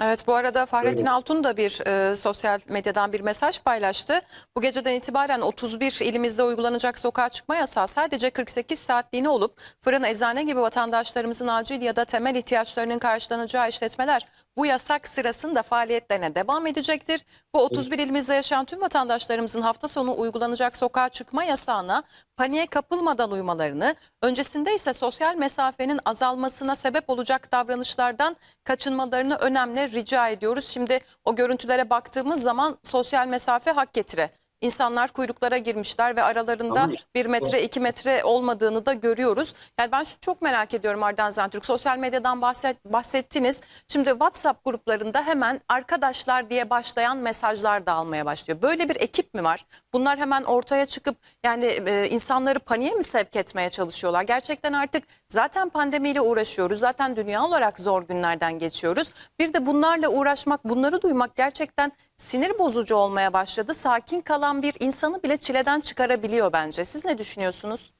Evet bu arada Fahrettin Buyurun. Altun da bir e, sosyal medyadan bir mesaj paylaştı. Bu geceden itibaren 31 ilimizde uygulanacak sokağa çıkma yasağı sadece 48 saatliğine olup fırın, eczane gibi vatandaşlarımızın acil ya da temel ihtiyaçlarının karşılanacağı işletmeler bu yasak sırasında faaliyetlerine devam edecektir. Bu 31 ilimizde yaşayan tüm vatandaşlarımızın hafta sonu uygulanacak sokağa çıkma yasağına paniğe kapılmadan uymalarını, öncesinde ise sosyal mesafenin azalmasına sebep olacak davranışlardan kaçınmalarını önemli rica ediyoruz. Şimdi o görüntülere baktığımız zaman sosyal mesafe hak getire. İnsanlar kuyruklara girmişler ve aralarında Ama bir metre iki metre olmadığını da görüyoruz. Yani ben şu çok merak ediyorum Ardan Zentürk. Sosyal medyadan bahset, bahsettiniz. Şimdi WhatsApp gruplarında hemen arkadaşlar diye başlayan mesajlar da almaya başlıyor. Böyle bir ekip mi var? Bunlar hemen ortaya çıkıp yani e, insanları paniğe mi sevk etmeye çalışıyorlar? Gerçekten artık zaten pandemiyle uğraşıyoruz. Zaten dünya olarak zor günlerden geçiyoruz. Bir de bunlarla uğraşmak, bunları duymak gerçekten sinir bozucu olmaya başladı. Sakin kalan bir insanı bile çileden çıkarabiliyor bence. Siz ne düşünüyorsunuz?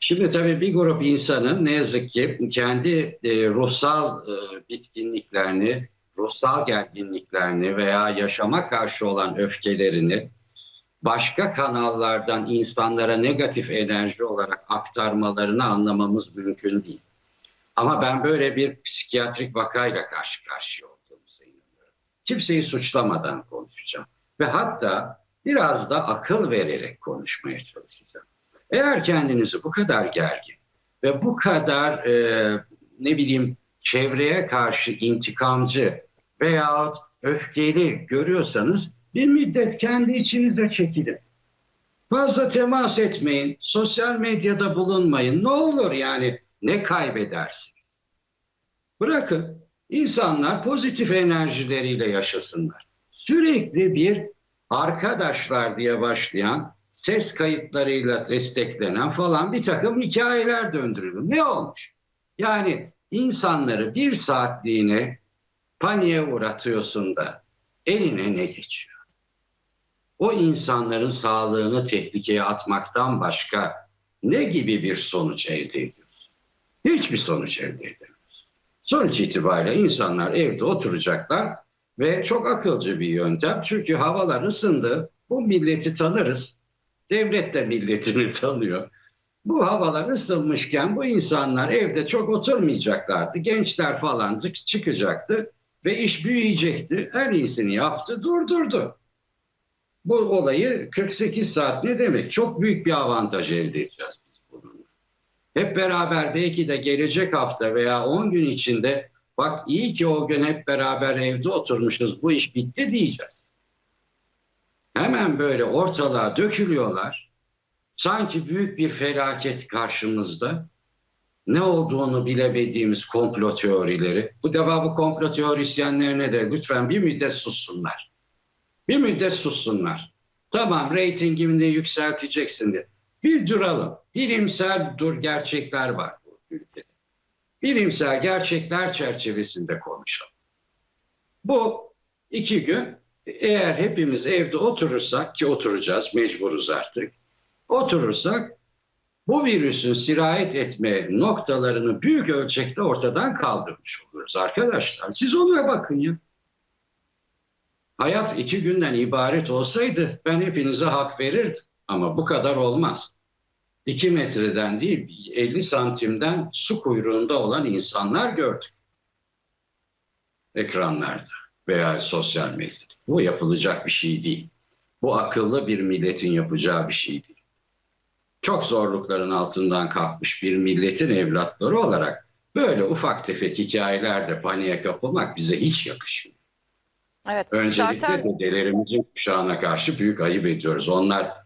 Şimdi tabii bir grup insanın ne yazık ki kendi e, ruhsal e, bitkinliklerini, ruhsal gerginliklerini veya yaşama karşı olan öfkelerini başka kanallardan insanlara negatif enerji olarak aktarmalarını anlamamız mümkün değil. Ama ben böyle bir psikiyatrik vakayla karşı karşıya. Kimseyi suçlamadan konuşacağım. Ve hatta biraz da akıl vererek konuşmaya çalışacağım. Eğer kendinizi bu kadar gergin ve bu kadar e, ne bileyim çevreye karşı intikamcı veyahut öfkeli görüyorsanız bir müddet kendi içinize çekilin. Fazla temas etmeyin, sosyal medyada bulunmayın. Ne olur yani ne kaybedersiniz? Bırakın insanlar pozitif enerjileriyle yaşasınlar. Sürekli bir arkadaşlar diye başlayan ses kayıtlarıyla desteklenen falan bir takım hikayeler döndürülür. Ne olmuş? Yani insanları bir saatliğine paniğe uğratıyorsun da eline ne geçiyor? O insanların sağlığını tehlikeye atmaktan başka ne gibi bir sonuç elde ediyorsun? Hiçbir sonuç elde edemiyorsun. Sonuç itibariyle insanlar evde oturacaklar ve çok akılcı bir yöntem. Çünkü havalar ısındı. Bu milleti tanırız. Devlet de milletini tanıyor. Bu havalar ısınmışken bu insanlar evde çok oturmayacaklardı. Gençler falan çık- çıkacaktı ve iş büyüyecekti. En iyisini yaptı, durdurdu. Bu olayı 48 saat ne demek? Çok büyük bir avantaj elde edeceğiz. Hep beraber belki de gelecek hafta veya 10 gün içinde bak iyi ki o gün hep beraber evde oturmuşuz bu iş bitti diyeceğiz. Hemen böyle ortalığa dökülüyorlar. Sanki büyük bir felaket karşımızda. Ne olduğunu bilemediğimiz komplo teorileri. Bu defa bu komplo teorisyenlerine de lütfen bir müddet sussunlar. Bir müddet sussunlar. Tamam reytingini yükselteceksin diye. Bir duralım. Bilimsel dur gerçekler var bu ülkede. Bilimsel gerçekler çerçevesinde konuşalım. Bu iki gün eğer hepimiz evde oturursak ki oturacağız mecburuz artık. Oturursak bu virüsün sirayet etme noktalarını büyük ölçekte ortadan kaldırmış oluruz arkadaşlar. Siz ona bakın ya. Hayat iki günden ibaret olsaydı ben hepinize hak verirdim. Ama bu kadar olmaz. İki metreden değil 50 santimden su kuyruğunda olan insanlar gördük. Ekranlarda veya sosyal medyada. Bu yapılacak bir şey değil. Bu akıllı bir milletin yapacağı bir şey değil. Çok zorlukların altından kalkmış bir milletin evlatları olarak böyle ufak tefek hikayelerde paniğe kapılmak bize hiç yakışmıyor. Evet. Öncelikle zaten dedelerimizin kuşağına karşı büyük ayıp ediyoruz. Onlar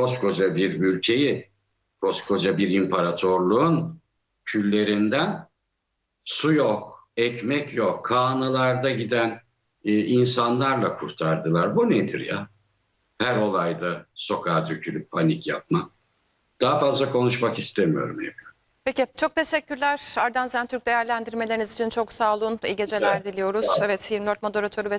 koskoca bir ülkeyi, koskoca bir imparatorluğun küllerinden su yok, ekmek yok, kanılarda giden e, insanlarla kurtardılar. Bu nedir ya? Her olayda sokağa dökülüp panik yapma. Daha fazla konuşmak istemiyorum. Ebru. Peki çok teşekkürler Ardan Zentürk değerlendirmeleriniz için çok sağ olun. İyi geceler Evet, diliyoruz. Evet 24 moderatörü ve